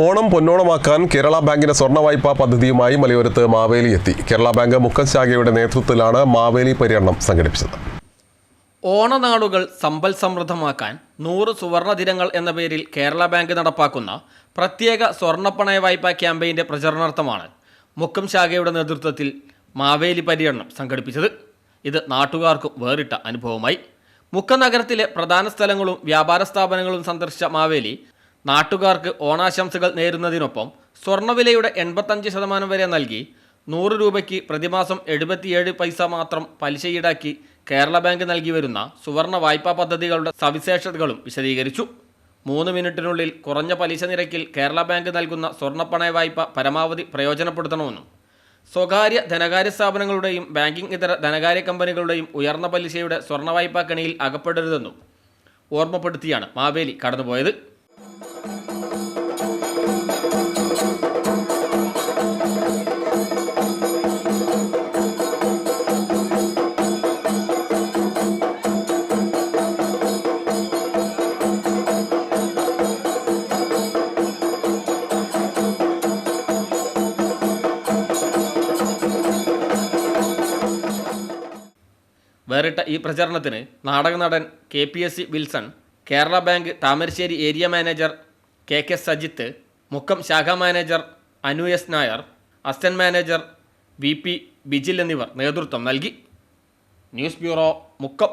ഓണം പൊന്നോണമാക്കാൻ കേരള ബാങ്കിന്റെ സ്വർണ വായ്പാ പദ്ധതിയുമായി മലയോരത്ത് മാവേലി എത്തി. കേരള ബാങ്ക് മുക്കം ശാഖയുടെ നേതൃത്വത്തിലാണ് മാവേലി പര്യടനം സംഘടിപ്പിച്ചത്. ഓണനാളുകൾ സമ്പൽ സമൃദ്ധമാക്കാൻ നൂറ് സുവർണ ദിനങ്ങൾ എന്ന പേരിൽ കേരള ബാങ്ക് നടപ്പാക്കുന്ന പ്രത്യേക സ്വർണപ്പണയ വായ്പാ ക്യാമ്പയിന്റെ പ്രചരണാർത്ഥമാണ് മുക്കം ശാഖയുടെ നേതൃത്വത്തിൽ മാവേലി പര്യടനം സംഘടിപ്പിച്ചത്. ഇത് നാട്ടുകാർക്കും വേറിട്ട അനുഭവമായി. മുക്കം നഗരത്തിലെ പ്രധാന സ്ഥലങ്ങളും വ്യാപാര സ്ഥാപനങ്ങളും സന്ദർശിച്ച മാവേലി നാട്ടുകാർക്ക് ഓണാശംസകൾ നേരുന്നതിനൊപ്പം സ്വർണവിലയുടെ എൺപത്തഞ്ച് ശതമാനം വരെ നൽകി നൂറ് രൂപയ്ക്ക് പ്രതിമാസം എഴുപത്തിയേഴ് പൈസ മാത്രം പലിശ കേരള ബാങ്ക് നൽകി വരുന്ന സുവർണ വായ്പാ പദ്ധതികളുടെ സവിശേഷതകളും വിശദീകരിച്ചു. മൂന്ന് മിനിറ്റിനുള്ളിൽ കുറഞ്ഞ പലിശ നിരക്കിൽ കേരള ബാങ്ക് നൽകുന്ന സ്വർണപ്പണയ വായ്പ പരമാവധി പ്രയോജനപ്പെടുത്തണമെന്നും സ്വകാര്യ ധനകാര്യ സ്ഥാപനങ്ങളുടെയും ബാങ്കിംഗ് ഇതര ധനകാര്യ കമ്പനികളുടെയും ഉയർന്ന പലിശയുടെ സ്വർണ വായ്പാ കെണിയിൽ അകപ്പെടരുതെന്നും ഓർമ്മപ്പെടുത്തിയാണ് മാവേലി കടന്നുപോയത്. വേറിട്ട ഈ പ്രചരണത്തിന് നാടക നടൻ K P S C Wilson Kerala bank Thamarassery area manager K K Sajith Mukkam ശാഖാ manager Anu S Nair assistant manager V P Bijil എന്നിവർ നേതൃത്വം നൽകി. News bureau Mukkam.